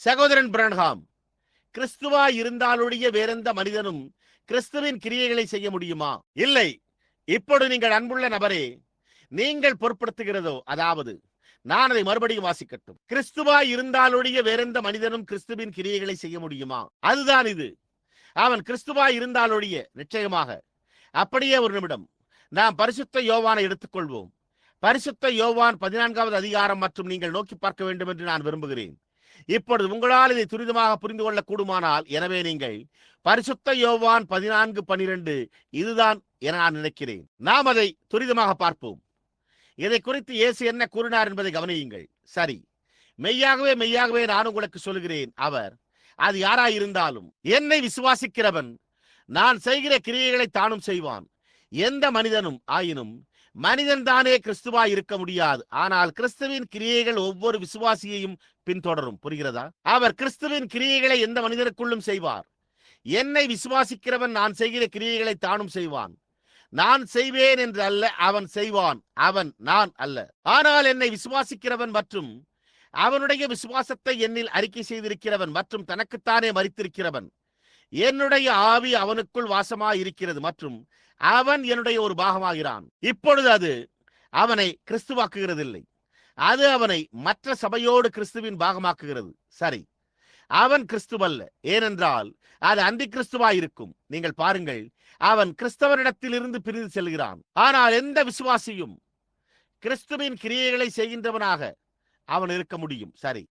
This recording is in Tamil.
சகோதரன் பிரன்ஹாம் கிறிஸ்துவா இருந்தாலொழிய வேறெந்த மனிதனும் கிறிஸ்துவின் கிரியைகளை செய்ய முடியுமா? இல்லை. இப்பொழுது நீங்கள் அன்புள்ள நபரே நீங்கள் பொருட்படுத்துகிறதோ அதாவது நான் அதை மறுபடியும் வாசிக்கட்டும். கிறிஸ்துவா இருந்தாலொழிய வேறெந்த மனிதனும் கிறிஸ்துவின் கிரியைகளை செய்ய முடியுமா? அதுதான் இது. அவன் கிறிஸ்துவா இருந்தாலொழிய நிச்சயமாக. அப்படியே ஒரு நிமிடம் நாம் பரிசுத்த யோவானை எடுத்துக்கொள்வோம். பரிசுத்த யோவான் பதினான்காவது அதிகாரம் மற்றும் நீங்கள் நோக்கி பார்க்க வேண்டும் என்று நான் விரும்புகிறேன். இப்பொழுது உங்களால் இதை துரிதமாக புரிந்து கொள்ள கூடுமானால் எனவே நீங்கள் பரிசுத்த யோவான் பதினான்கு பனிரெண்டு இதுதான் என நான் நினைக்கிறேன். நாம் அதை துரிதமாக பார்ப்போம். இதை குறித்து இயேசு என்ன கூறினார் என்பதை கவனியுங்கள். சரி. மெய்யாகவே மெய்யாகவே நான் உங்களுக்கு சொல்கிறேன். அவர் அது யாராயிருந்தாலும் என்னை விசுவாசிக்கிறவன். நான் செய்கிற கிரியைகளை தானும் செய்வான். எந்த மனிதனும் ஆயினும் மனிதன் தானே கிறிஸ்துவா இருக்க முடியாது. ஆனால் கிறிஸ்துவின் கிரியைகள் ஒவ்வொரு விசுவாசியையும் பின்தொடரும். புரிகிறதா? அவர் கிறிஸ்துவின் கிரியைகளை எந்த மனிதனுக்குள்ளும் செய்வார். என்னை விசுவாசிக்கிறவன் நான் செய்கிற கிரியைகளை தானும் செய்வான். நான் செய்வேன் என்று அல்ல அவன் செய்வான். அவன் நான் அல்ல. ஆனால் என்னை விசுவாசிக்கிறவன் மற்றும் அவனுடைய விசுவாசத்தை என்னில் அறிக்கை செய்திருக்கிறவன் மற்றும் தனக்குத்தானே மறித்திருக்கிறவன் என்னுடைய ஆவி அவனுக்குள் வாசமாய் இருக்கிறது மற்றும் அவன் என்னுடைய ஒரு பாகமாகிறான். இப்பொழுது அது அவனை கிறிஸ்துவாக்குகிறதில்லை. அது அவனை மற்ற சபையோடு கிறிஸ்துவின் பாகமாக்குகிறது. சரி. அவன் கிறிஸ்துவல்ல. ஏனென்றால் அது அந்தி கிறிஸ்துவாயிருக்கும் நீங்கள் பாருங்கள். அவன் கிறிஸ்தவனிடத்திலிருந்து பிரிந்து செல்கிறான். ஆனால் எந்த விசுவாசியும் கிறிஸ்துவின் கிரியைகளை செய்கின்றவனாக அவன் இருக்க முடியும். சரி.